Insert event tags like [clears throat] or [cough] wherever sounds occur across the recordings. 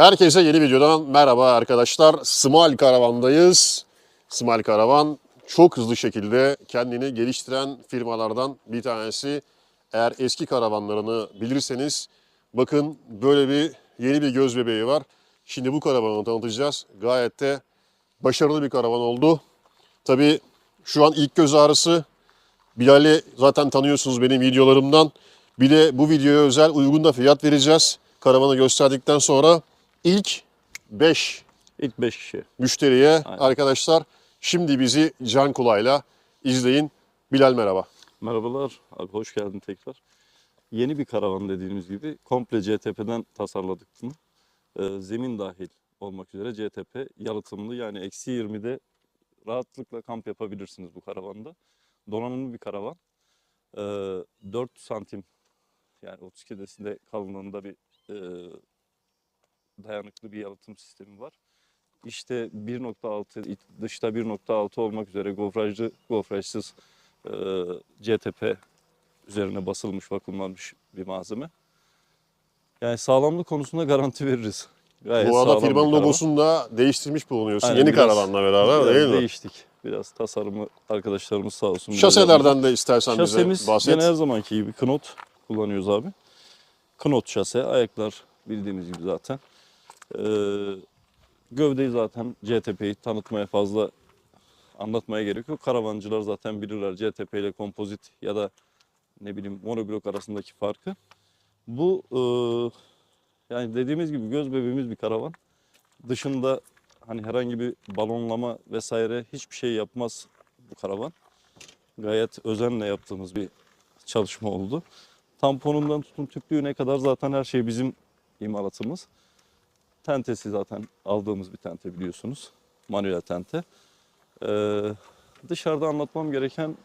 Herkese yeni videodan merhaba arkadaşlar. Small Karavan'dayız. Small Karavan çok hızlı şekilde kendini geliştiren firmalardan bir tanesi. Eğer eski karavanlarını bilirseniz bakın böyle bir yeni bir göz bebeği var. Şimdi bu karavanı tanıtacağız. Gayet de başarılı bir karavan oldu. Tabii şu an ilk göz ağrısı. Bilal'i zaten tanıyorsunuz benim videolarımdan. Bir de bu videoya özel uygun da fiyat vereceğiz. Karavanı gösterdikten sonra ilk 5 İlk 5 kişi. müşteriye Aynen. arkadaşlar şimdi bizi can kulağıyla izleyin. Bilal merhaba. Merhabalar. Abi hoş geldin tekrar. Yeni bir karavan dediğimiz gibi komple CTP'den tasarladık bunu. Ee, zemin dahil olmak üzere CTP yalıtımlı yani eksi 20'de rahatlıkla kamp yapabilirsiniz bu karavanda. Donanımlı bir karavan. Ee, 4 santim yani 32 desinde kalınlığında bir e, dayanıklı bir yalıtım sistemi var. İşte 1.6 dışta 1.6 olmak üzere gofrajlı gofrajsız e, CTP üzerine basılmış vakumlanmış bir malzeme. Yani sağlamlık konusunda garanti veririz. Gayet Bu arada firmanın logosunu da değiştirmiş bulunuyorsun. Aynen, Yeni karavanla beraber Biraz değil mi? Değiştik. Biraz tasarımı arkadaşlarımız sağ olsun. Şaselerden de istersen Şasemiz bize bahset. gene her zamanki gibi Knot kullanıyoruz abi. Knot şase, ayaklar bildiğimiz gibi zaten. Ee, gövdeyi zaten CTP'yi tanıtmaya fazla anlatmaya gerek yok. Karavancılar zaten bilirler CTP ile kompozit ya da ne bileyim monoblok arasındaki farkı. Bu e, yani dediğimiz gibi göz bebeğimiz bir karavan. Dışında hani herhangi bir balonlama vesaire hiçbir şey yapmaz bu karavan gayet özenle yaptığımız bir çalışma oldu. Tamponundan tutun tüplüğüne kadar zaten her şey bizim imalatımız. Tentesi zaten aldığımız bir tente biliyorsunuz. Manuel tente. Ee, dışarıda anlatmam gereken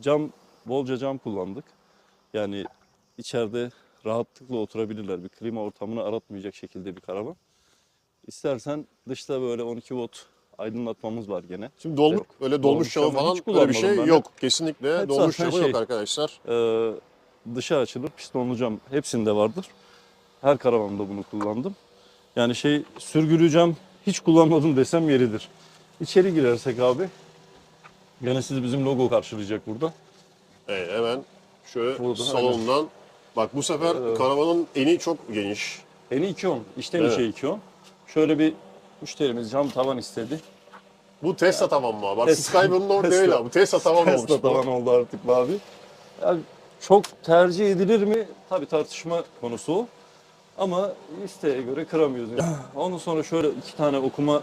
cam, bolca cam kullandık. Yani içeride rahatlıkla oturabilirler. Bir klima ortamını aratmayacak şekilde bir karavan. İstersen dışta böyle 12 volt aydınlatmamız var gene. Şimdi dolmuş, Evet. öyle dolmuş camı falan böyle bir şey yok. Kesinlikle Hep dolmuş camı yok şey- arkadaşlar. Ee, dışa açılır pistonlu cam hepsinde vardır. Her karavanda bunu kullandım. Yani şey sürgülü cam hiç kullanmadım desem yeridir. İçeri girersek abi gene sizi bizim logo karşılayacak burada. Evet, hemen şöyle Burada, salondan. Bak bu sefer Evet. karavanın eni çok geniş. Eni 210, içten Evet. içe 210. Şöyle bir müşterimiz cam tavan istedi. Bu Tesla tavan mı? Bak Tesla- Skyber'ın orada Tesla- değil ha. Bu Tesla tavan olmuş. Tesla tavan oldu artık bu abi. Yani çok tercih edilir mi? Tabii tartışma konusu o. Ama isteğe göre kıramıyoruz. Yani. [clears throat] Ondan sonra şöyle iki tane okuma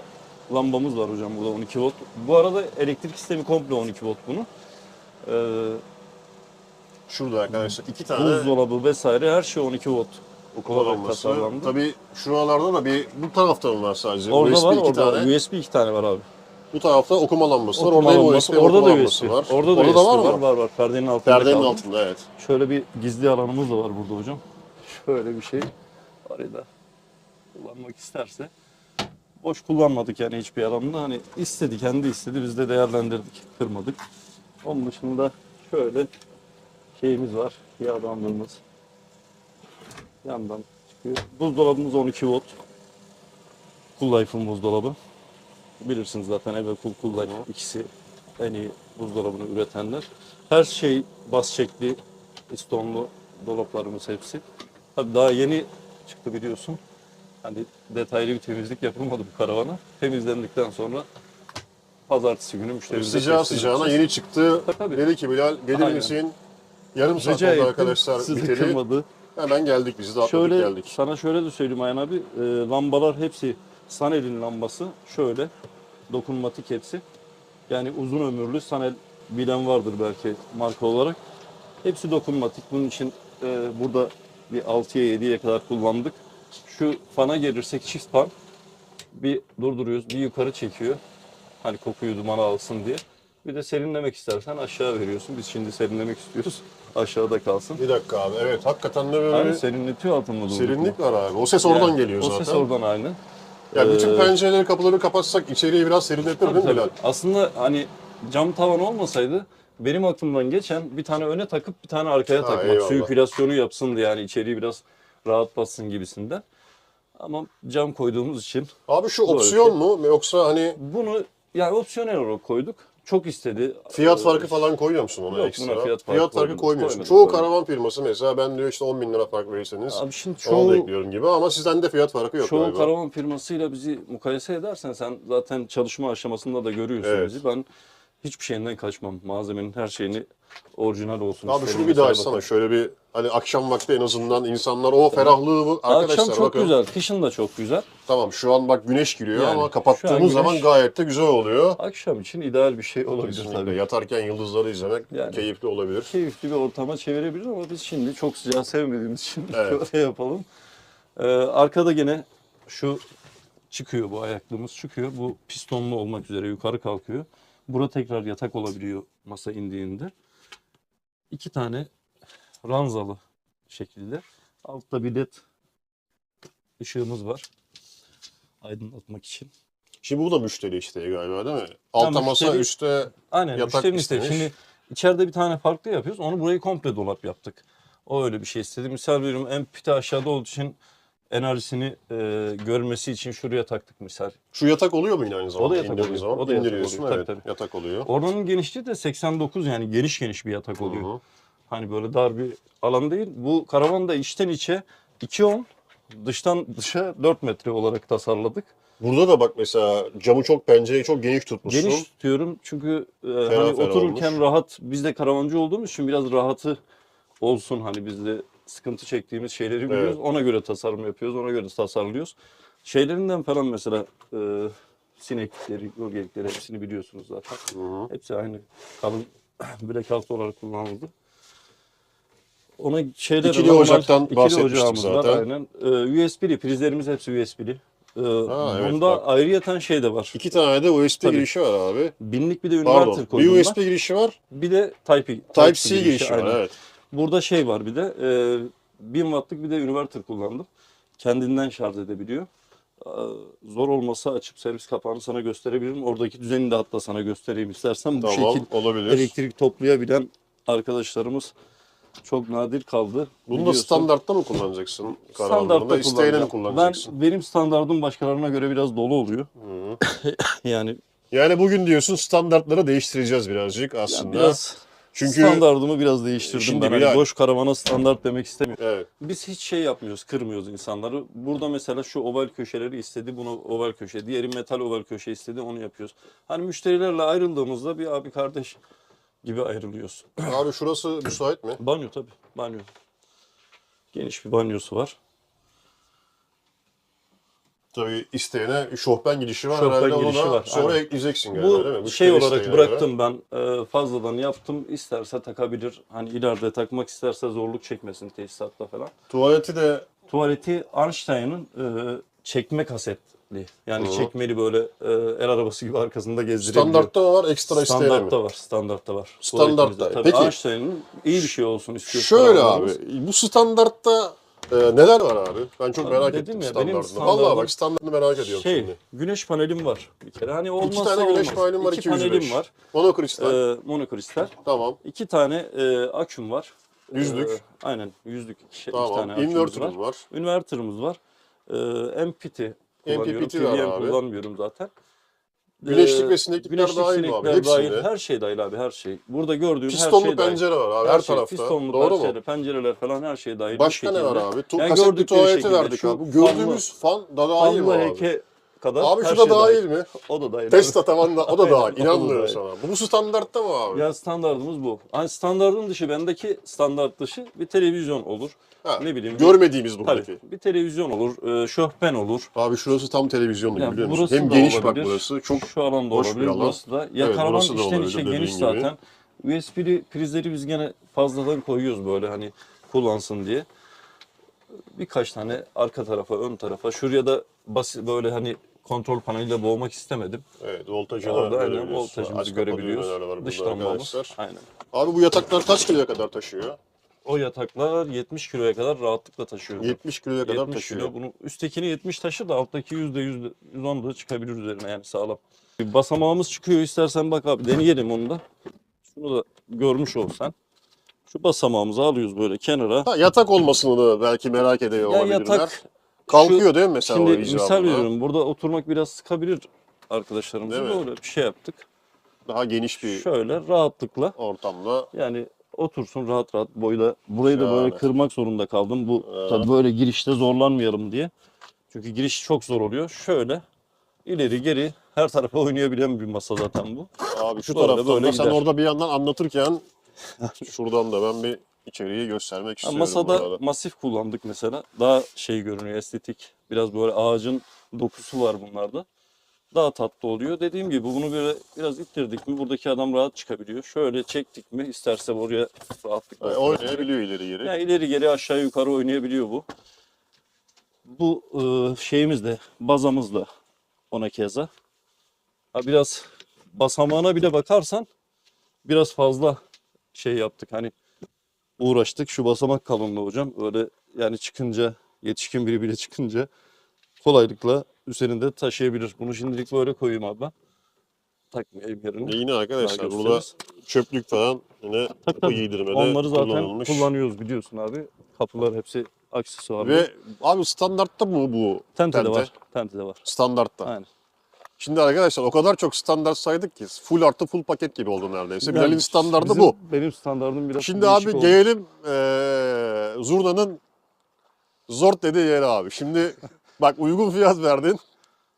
lambamız var hocam burada 12 volt. Bu arada elektrik sistemi komple 12 volt bunu. Ee, Şurada arkadaşlar iki tane buzdolabı vesaire her şey 12 volt. olarak lambası. tasarlandı. Tabii şuralarda da bir bu tarafta var sadece? Orada USB var, iki orada tane. USB iki tane var abi. Bu tarafta okuma lambası var. Okuma Orada lambası, USB orada okuma da lambası USB var. Orada da USB var var, var, var. Perdenin altında Perdenin kaldı. altında evet. Şöyle bir gizli alanımız da var burada hocam. Şöyle bir şey. Arayı da kullanmak isterse. Boş kullanmadık yani hiçbir alanda. Hani istedi, kendi istedi. Biz de değerlendirdik, kırmadık. Onun dışında şöyle şeyimiz var. Yağdanlığımız. Yandan çıkıyor. Buzdolabımız 12 volt. Cool Life'ın buzdolabı. Bilirsiniz zaten Eve Cool, Cool Life ikisi en iyi buzdolabını üretenler. Her şey bas çekli, istonlu dolaplarımız hepsi. Tabii daha yeni çıktı biliyorsun. Hani detaylı bir temizlik yapılmadı bu karavana. Temizlendikten sonra pazartesi günü müşterimize Sıcağı teslim sıcağına edeceğiz. yeni çıktı. Tabii, tabii. Dedi ki Bilal gelir Aynen. misin? Yarım saat Rica oldu ettim. arkadaşlar Sizi biteli. kırmadı. Hemen geldik biz de atladık Şöyle geldik. sana şöyle de söyleyeyim Ayhan abi. E, lambalar hepsi Sanel'in lambası. Şöyle dokunmatik hepsi. Yani uzun ömürlü Sanel bilen vardır belki marka olarak. Hepsi dokunmatik. Bunun için e, burada bir 6'ya 7'ye kadar kullandık. Şu fana gelirsek çift fan. Bir durduruyoruz, bir yukarı çekiyor. Hani kokuyu dumana alsın diye. Bir de serinlemek istersen aşağı veriyorsun. Biz şimdi serinlemek istiyoruz. [laughs] Aşağıda kalsın. Bir dakika abi evet hakikaten de böyle bir serinletiyor altında durduk mu? serinlik var abi. O ses oradan Yani geliyor o zaten. ses oradan aynen. Yani bütün Ee, pencereleri kapıları kapatsak içeriği biraz serinletir değil mi tabii. Bilal? Aslında hani cam tavan olmasaydı benim aklımdan geçen bir tane öne takıp bir tane arkaya Ha, takmak. eyvallah. Sirkülasyonu yapsın diye yani içeriği biraz rahat bassın gibisinden. Ama cam koyduğumuz için Abi şu opsiyon mu yoksa hani bunu yani opsiyonel olarak koyduk. Çok istedi. fiyat Ee, farkı falan koyuyor musun ona Yok, ekstra? buna fiyat farkı farkı koymadım, koymuyorsun. koymadım, Çoğu koymadım. karavan firması mesela ben diyor işte 10 bin lira fark verirseniz Abi şimdi ona da çoğu, ekliyorum gibi ama sizden de fiyat farkı yok çoğu galiba. karavan firmasıyla bizi mukayese edersen sen zaten çalışma aşamasında da görüyorsun Evet. bizi. Ben hiçbir şeyinden kaçmam. Malzemenin her şeyini orijinal olsun Abi şunu bir daha açsana bakın. şöyle bir hani akşam vakti en azından insanlar o ferahlığı bu. Arkadaşlar Akşam çok bakın güzel, kışın da çok güzel. tamam şu an bak güneş giriyor Yani ama şu an kapattığımız güneş- zaman gayet de güzel oluyor. Akşam için ideal bir şey olabilir Kesinlikle tabii. yatarken yıldızları izlemek Yani. keyifli olabilir. Keyifli bir ortama çevirebilir ama biz şimdi çok sıcağı sevmediğimiz için [laughs] Evet. öyle yapalım. Ee, arkada gene şu çıkıyor bu ayaklığımız çıkıyor. Bu pistonlu olmak üzere yukarı kalkıyor. Bura tekrar yatak olabiliyor masa indiğinde. İki tane ranzalı şekilde. Altta bir led ışığımız var. Aydınlatmak için. Şimdi bu da müşteri isteği galiba değil mi? Altta masa müşteri- üstte Aynen Yatak isteği. Şimdi içeride bir tane farklı yapıyoruz. Onu burayı komple dolap yaptık. O öyle bir şey istedi. Misal veriyorum en pite aşağıda olduğu için enerjisini e, görmesi için şuraya taktık misal. şu yatak oluyor mu yine aynı zamanda? yatak İndirdiğin oluyor. Zaman? O da yatak oluyor. evet. Tabii, tabii. Yatak oluyor. Oranın genişliği de 89 yani geniş geniş bir yatak oluyor. Hı hı. Hani böyle dar bir alan değil. Bu karavan da içten içe 2.10 dıştan dışa 4 metre olarak tasarladık. Burada da bak mesela camı çok pencereyi çok geniş tutmuşsun. Geniş tutuyorum çünkü e, hani ferah otururken olmuş. rahat biz de karavancı olduğumuz için biraz rahatı olsun hani biz de sıkıntı çektiğimiz şeyleri biliyoruz. Ona göre tasarım yapıyoruz, ona göre tasarlıyoruz. Şeylerinden falan mesela e, sineklikleri, gölgelikleri hepsini biliyorsunuz zaten. Hı hı. Hepsi aynı kalın [clears throat] blackout olarak kullanıldı. Ona şeyler İkili ocaktan ikili bahsetmiştik zaten. Aynen. Ee, USB'li prizlerimiz hepsi USB'li. Ee, Ha, evet, bunda bak. ayrıyeten şey de var. İki tane de USB Tabii. girişi var abi. Binlik bir de inverter Pardon. Bir. USB girişi var. Bir de Type-C Type-C girişi var aynen. evet. Burada şey var bir de e, 1000 wattlık bir de inverter kullandım. Kendinden şarj edebiliyor. Ee, Zor olmasa açıp servis kapağını sana gösterebilirim. Oradaki düzeni de hatta sana göstereyim istersen. Bu Tamam şekil olabilir. elektrik toplayabilen arkadaşlarımız çok nadir kaldı. Bunu da Biliyorsun. standartta mı kullanacaksın? Standartta isteğine mi kullanacağım. kullanacaksın? Ben, benim standardım başkalarına göre biraz dolu oluyor. Hı. [laughs] Yani Yani bugün diyorsun standartları değiştireceğiz birazcık aslında. biraz Çünkü standardımı biraz değiştirdim Şimdi ben. Hani boş karavana standart demek istemiyorum. evet. Biz hiç şey yapmıyoruz, kırmıyoruz insanları. Burada mesela şu oval köşeleri istedi, bunu oval köşe. Diğeri metal oval köşe istedi, onu yapıyoruz. Hani müşterilerle ayrıldığımızda bir abi kardeş gibi ayrılıyoruz. Abi şurası müsait mi? Banyo tabii, banyo. Geniş bir banyosu var. Tabii isteyene şofben girişi var Şofben herhalde da var, sonra aynen. ekleyeceksin galiba değil mi? Bu Müşteri şey olarak bıraktım ben e, fazladan yaptım. İsterse takabilir. Hani ileride takmak isterse zorluk çekmesin tesisatta falan. Tuvaleti de Tuvaleti Einstein'ın e, çekme kasetli. Yani Hı. çekmeli böyle e, el arabası gibi arkasında gezdirebiliyor. standartta var ekstra isteyene? Standartta var, standartta var. Standartta. Tabii Peki. Einstein'ın iyi bir şey olsun istiyoruz. Şöyle abi bu standartta e, neler var abi? Ben çok Abi merak dedim ettim ya, benim standartını. Vallahi standardım- bak standartını merak ediyorum Şey, şimdi. güneş panelim var bir kere. Hani olmazsa İki tane güneş olmaz. panelim var İki 205. panelim var. Monokristal. E, monokristal. tamam. İki tane e, aküm var. Yüzlük. E, aynen yüzlük şey, iki Tamam. tane akümüz Inverter'ımız var. var. Inverter'ımız var. E, MPT kullanıyorum. MPPT var TDM abi. kullanmıyorum zaten. Güneşlik Ee, ve sineklikler güneşlik, dahil mi abi? sinekler Hepsinde. dahil, her şey dahil abi her şey. Burada gördüğün her Pistonlu şey dahil. pencere var abi her, şey, tarafta. Pistonlu Doğru mu? pencere, pencereler falan her şey dahil. bu Başka ne var şekilde. abi? Tu Yani kasetli gördükleri tuvaleti şekilde verdik şu abi. Gördüğümüz fan da dahil mi Fanlı abi? Kadar Abi her şu da şey dahil mi? O da dahil. Testa tavan da o da [laughs] Aynen, dahil. o da İnanmıyorum dahil. sana. Bu standartta mı abi? Ya standartımız bu. Hani standardın dışı bendeki standart dışı bir televizyon olur. Ha, Ne bileyim. Görmediğimiz buradaki. Tabii, bir televizyon olur, e, şofben olur. Abi şurası tam televizyonlu Ya biliyor musun? Hem da geniş bak olabilir. burası. Çok Şu alanda hoş bir olabilir, alan. burası da. Ya Evet, karavan da içten içe geniş gibi. zaten. USB'li prizleri biz gene fazladan koyuyoruz böyle hani kullansın diye. Birkaç tane arka tarafa, ön tarafa. Şuraya da basit böyle hani kontrol paneliyle boğmak istemedim. evet voltajını Orada aynen voltajımızı görebiliyoruz. Dışlanmamız. arkadaşlar. Aynen. Abi bu yataklar kaç kiloya kadar taşıyor? O yataklar 70 kiloya kadar rahatlıkla taşıyor. 70 kiloya kadar 70 taşıyor. kilo. Bunu üsttekini 70 taşır da alttaki yüzde yüzde 110 da çıkabilir üzerine yani sağlam. Bir basamağımız çıkıyor istersen bak abi deneyelim onu da. Şunu da görmüş olsan. Şu basamağımızı alıyoruz böyle kenara. Ha, yatak olmasını da belki merak ediyor Ya olabilirler. yatak Kalkıyor değil mi mesela o Şimdi icabında? misal veriyorum. Burada oturmak biraz sıkabilir arkadaşlarımızı. Değil mi? Böyle bir şey yaptık. Daha geniş bir Şöyle rahatlıkla ortamda. yani otursun rahat rahat boyda. Burayı da böyle kırmak zorunda kaldım. Bu tabii böyle girişte zorlanmayalım diye. Çünkü giriş çok zor oluyor. Şöyle ileri geri her tarafa oynayabilen bir masa zaten bu. Abi şu Böyle taraftan böyle da sen gider. orada bir yandan anlatırken [laughs] şuradan da ben bir içeriği göstermek istiyorum. masada masif kullandık mesela. Daha şey görünüyor estetik. Biraz böyle ağacın dokusu var bunlarda. Daha tatlı oluyor. Dediğim gibi bunu böyle biraz ittirdik mi buradaki adam rahat çıkabiliyor. Şöyle çektik mi isterse oraya rahatlıkla E, oynayabiliyor ileri geri. Ya ileri geri aşağı yukarı oynayabiliyor bu. Bu e, şeyimiz de bazamız da ona keza. Ha biraz basamağına bile bakarsan biraz fazla şey yaptık. Hani uğraştık. Şu basamak kalınlığı hocam. Öyle yani çıkınca yetişkin biri bile çıkınca kolaylıkla üzerinde taşıyabilir. Bunu şimdilik böyle koyayım abi ben. Takmayayım yerine. E yine arkadaşlar burada çöplük falan yine kapı giydirmede Onları zaten kullanılmış. kullanıyoruz biliyorsun abi. Kapılar hepsi aksesuarlı. Ve abi standartta mı bu? Tente de var. Tente de var. Standartta. Aynen. Şimdi arkadaşlar o kadar çok standart saydık ki full artı full paket gibi oldu neredeyse. Yani Bilal'in standardı bizim- bu. Benim standardım biraz Şimdi abi oldu. gelelim eee Zurna'nın zort dediği yere abi. Şimdi [laughs] bak uygun fiyat verdin.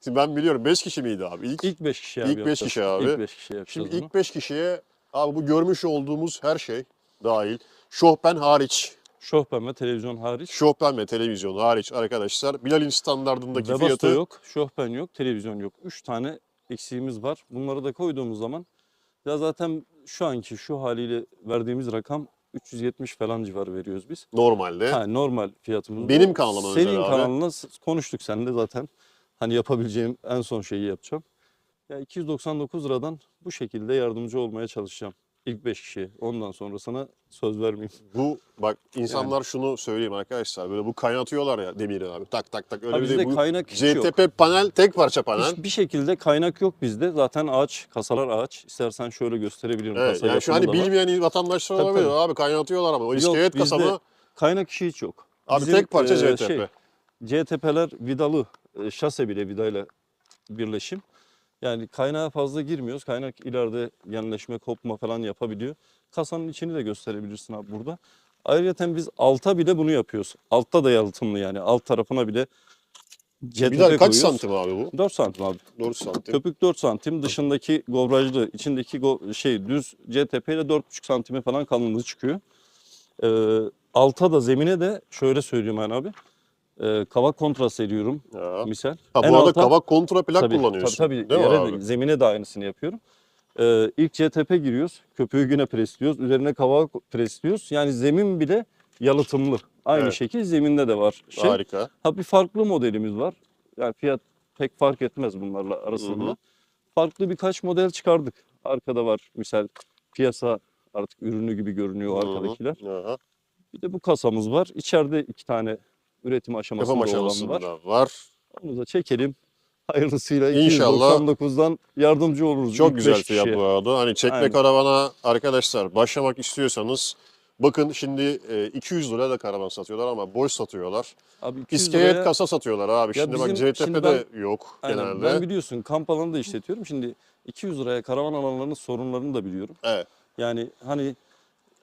Şimdi ben biliyorum 5 kişi miydi abi? İlk, İlk 5 kişi abi İlk beş yapacağız. kişi abi. İlk 5 kişi şimdi bunu. ilk 5 kişiye abi bu görmüş olduğumuz her şey dahil. Şohben hariç. Şofben ve televizyon hariç. Şohben ve televizyon hariç arkadaşlar. Bilal'in standardındaki Webasto fiyatı yok, Şofben yok, televizyon yok. 3 tane eksiğimiz var. Bunları da koyduğumuz zaman ya zaten şu anki şu haliyle verdiğimiz rakam 370 falan civarı veriyoruz biz. normalde. Ha, normal fiyatımız. Benim kanalıma özel Senin abi. kanalına konuştuk seninle zaten. Hani yapabileceğim en son şeyi yapacağım. Ya 299 liradan bu şekilde yardımcı olmaya çalışacağım. İlk 5 kişiye. Ondan sonra sana söz vermeyeyim. Bu bak [laughs] insanlar şunu söyleyeyim arkadaşlar. Böyle bu kaynatıyorlar ya demiri abi. Tak tak tak öyle Ha, bir bizde de bu kaynak hiç yok. JTP panel tek parça panel. Hiçbir şekilde kaynak yok bizde. Zaten ağaç, kasalar ağaç. İstersen şöyle gösterebilirim. Evet, kasa yani şu hani da var. bilmeyen vatandaşlar Tabii, olabilir. tabii. Abi kaynatıyorlar ama o Yok, iskelet bizde? Kaynak işi hiç yok. Abi Bizim, tek parça e, JTP. şey, CTP'ler vidalı, e, şase bile vidayla birleşim. Yani kaynağa fazla girmiyoruz. Kaynak ileride genleşme, kopma falan yapabiliyor. Kasanın içini de gösterebilirsin abi burada. Ayrıca biz alta bile bunu yapıyoruz. Altta da yalıtımlı yani. Alt tarafına bile CTP Bir daha kaç koyuyoruz. santim abi bu? 4 santim abi. 4 santim. Köpük 4 santim, dışındaki govrajlı, içindeki go- şey düz CTP ile 4,5 santime falan kalınlığı çıkıyor. Ee, alta da zemine de şöyle söyleyeyim ben abi. Ee, kavak kontrast ediyorum Ya. misal. Ha, En bu arada alta- kavak kontra plak tabii, kullanıyorsun. Tabii tabii. Değil mi Yere abi? de- zemine de aynısını yapıyorum. Ee, ilk CTP giriyoruz. Köpüğü yine presliyoruz. Üzerine kavak presliyoruz. Yani zemin bile yalıtımlı. Aynı Evet. şekil zeminde de var. Şey, Harika. Ha bir farklı modelimiz var. Yani fiyat pek fark etmez bunlarla arasında. Hı hı. Farklı birkaç model çıkardık. Arkada var misal piyasa artık ürünü gibi görünüyor Hı hı. arkadakiler. Aha. Bir de bu kasamız var. İçeride iki tane üretim aşamasında Yapım olan aşamasında var. da var. Onu da çekelim. Hayırlısıyla İnşallah. 299'dan yardımcı oluruz. Çok güzel fiyat bu arada. Hani çekme Aynen. karavana arkadaşlar başlamak istiyorsanız bakın şimdi e, 200 liraya da karavan satıyorlar ama boş satıyorlar. Abi 200 İskelet liraya- kasa satıyorlar abi. Ya şimdi bak bizim- JTP'de şimdi ben- yok Aynen. genelde. Ben biliyorsun kamp alanı da işletiyorum. Şimdi 200 liraya karavan alanlarının sorunlarını da biliyorum. Evet. Yani hani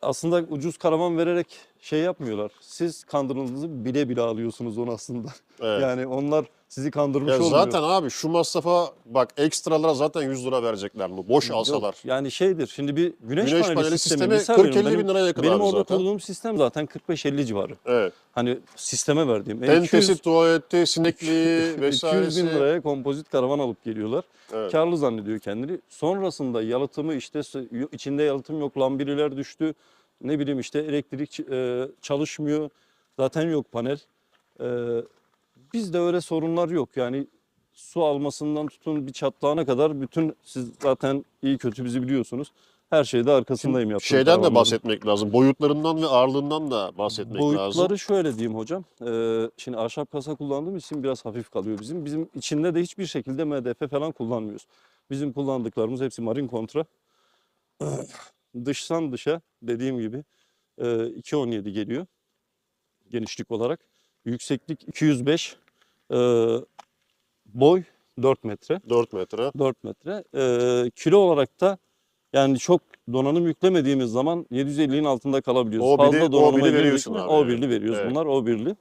aslında ucuz karavan vererek şey yapmıyorlar. Siz kandırıldığınızı bile bile alıyorsunuz onu aslında. [laughs] evet. Yani onlar sizi kandırmış Ya olmuyor. zaten abi şu masrafa bak ekstralara zaten 100 lira verecekler bu. Boş Yok, alsalar. Yani şeydir şimdi bir güneş, Güneş paneli, paneli sistemi, sistemi misal 40-50 veriyorum, bin liraya yakın Benim orada zaten. kurduğum sistem zaten 45-50 civarı. Evet. Hani sisteme verdiğim. E, Tentesi, 200 tuvaleti, sinekliği [laughs] 200 vesairesi. bin liraya kompozit karavan alıp geliyorlar. Evet. Karlı zannediyor kendini. Sonrasında yalıtımı işte içinde yalıtım yok, lambililer düştü. Ne bileyim işte elektrik e, çalışmıyor. Zaten yok panel. E, bizde öyle sorunlar yok. Yani su almasından tutun bir çatlağına kadar bütün siz zaten iyi kötü bizi biliyorsunuz. Her şeyde arkasındayım yaptığım Şeyden de karavanların. bahsetmek lazım. Boyutlarından ve ağırlığından da bahsetmek Boyutları lazım. şöyle diyeyim hocam. Ee, şimdi ahşap kasa kullandığımız için biraz hafif kalıyor bizim. Bizim içinde de hiçbir şekilde MDF falan kullanmıyoruz. Bizim kullandıklarımız hepsi marin kontra. Dıştan dışa dediğim gibi e, 2.17 geliyor genişlik olarak. Yükseklik 205. Ee, boy 4 metre. 4 metre. 4 metre. Ee, kilo olarak da yani çok donanım yüklemediğimiz zaman 750'in altında kalabiliyoruz. O Fazla donanıma veriyorsun abi. O birli veriyoruz Evet. bunlar. O birli.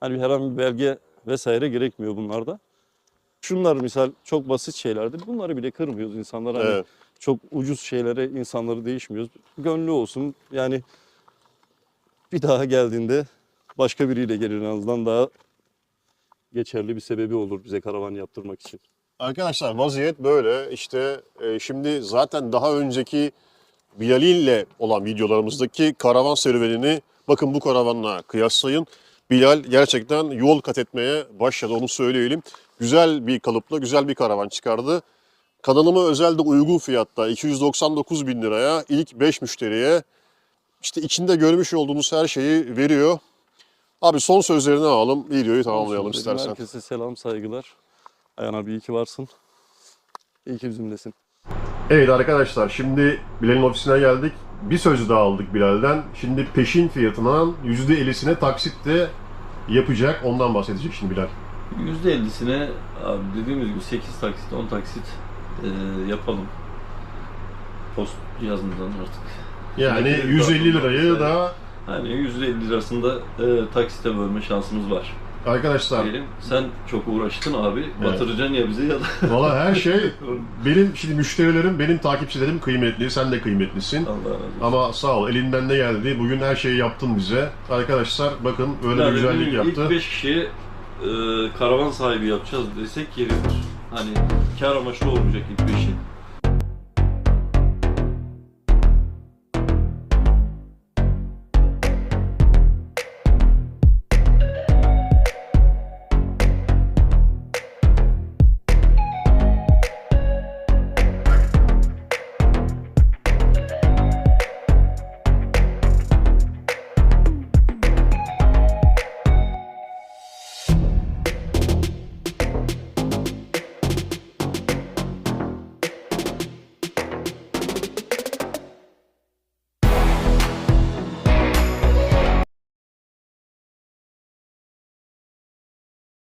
Hani herhangi bir belge vesaire gerekmiyor bunlarda. Şunlar misal çok basit şeylerdir. Bunları bile kırmıyoruz insanlar. Hani Evet. çok ucuz şeylere insanları değişmiyoruz. Gönlü olsun. Yani bir daha geldiğinde başka biriyle gelir en azından daha geçerli bir sebebi olur bize karavan yaptırmak için. Arkadaşlar vaziyet böyle. İşte e, şimdi zaten daha önceki Bilali ile olan videolarımızdaki karavan serüvenini bakın bu karavanla kıyaslayın. Bilal gerçekten yol kat etmeye başladı onu söyleyelim. Güzel bir kalıpla güzel bir karavan çıkardı. Kanalıma özelde uygun fiyatta 299 bin liraya ilk 5 müşteriye işte içinde görmüş olduğunuz her şeyi veriyor. Abi son sözlerini alalım, videoyu tamamlayalım Olsun. istersen. Herkese selam saygılar. Ayhan abi iyi ki varsın. İyi ki bizimlesin. Evet arkadaşlar şimdi Bilal'in ofisine geldik. Bir söz daha aldık Bilal'den. Şimdi peşin fiyatından %50'sine taksitle yapacak. Ondan bahsedecek şimdi Bilal. %50'sine abi dediğimiz gibi 8 taksit, 10 taksit e, yapalım. Post cihazından artık. Yani Evet, 150 dört lirayı da Hani %50 lirasında e, taksite bölme şansımız var. arkadaşlar Diyelim sen çok uğraştın abi. Batıracaksın ya bizi ya da [laughs] valla her şey [laughs] benim şimdi müşterilerim, benim takipçilerim kıymetli. Sen de kıymetlisin. Allah razı olsun. Ama sağ ol elinden ne geldi. Bugün her şeyi yaptın bize. Arkadaşlar bakın böyle bir Yani güzellik yaptı. İlk 5 kişiye e, karavan sahibi yapacağız desek yeridir. Hani kar amaçlı olmayacak ilk 5'i.